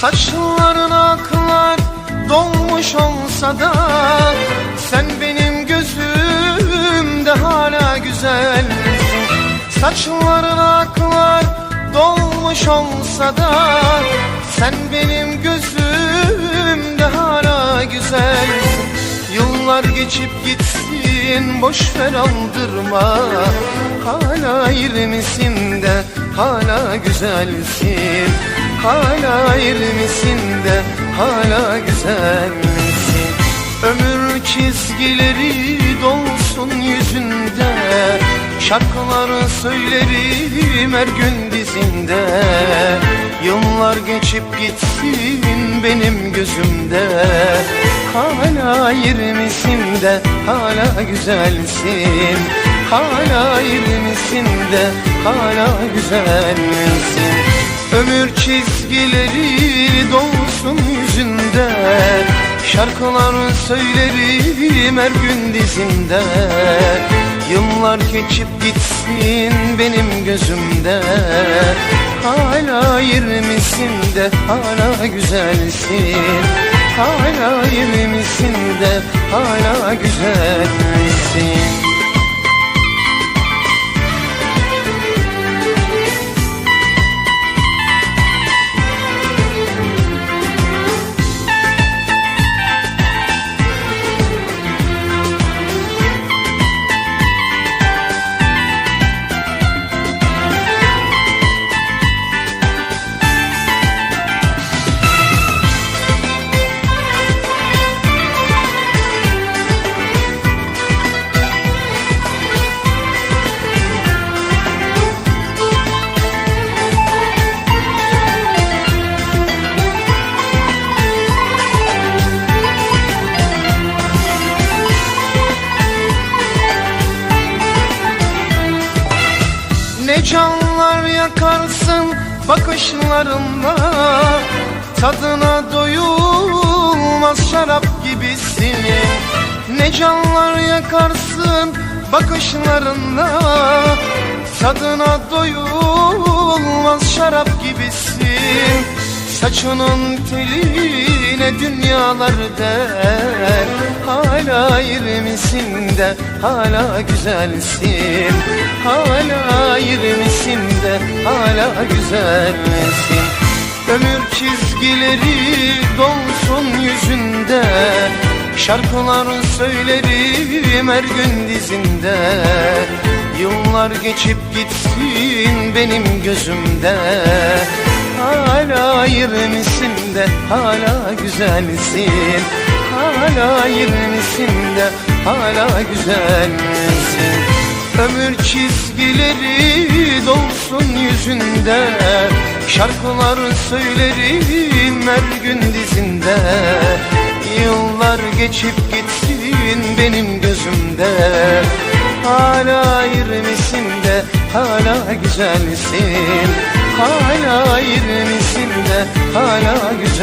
Saçların aklar dolmuş olsa da Sen benim gözümde hala güzelsin. Saçların aklar dolmuş olsa da Sen benim gözümde hala güzelsin. Yıllar geçip gitsin boş ver aldırma. Hala misin de hala güzelsin Hala misin de hala güzelsin Ömür çizgileri dolsun yüzünde Şarkıları söylerim her gün dizinde. Yıllar geçip gitsin benim gözümde. Hala misin de hala güzelsin. Hala misin de hala güzelsin Ömür çizgileri dolsun yüzünde Şarkılar söylerim her gün dizinde. Yıllar geçip gitsin benim gözümde Hala misin de hala güzelsin. Hala misin de hala güzelsin bakışlarınla Tadına doyulmaz şarap gibisin. Ne canlar yakarsın bakışlarınla Tadına doyulmaz şarap gibisin. Saçının teline dünyalar der Hala misin de hala güzelsin. Hala misin de hala güzelsin. Ömür çizgileri dolsun yüzünde. Şarkılar söylerim her gün dizinde. Yıllar geçip gitsin benim gözümde. Hala misin de hala güzelsin Hala misin de hala güzelsin. Ömür çizgileri dolsun yüzünde Şarkılar söylerim her gün dizinde. Yıllar geçip gitsin benim gözümde. Hala misin de hala güzelsin. Hala misin de hala güzelsin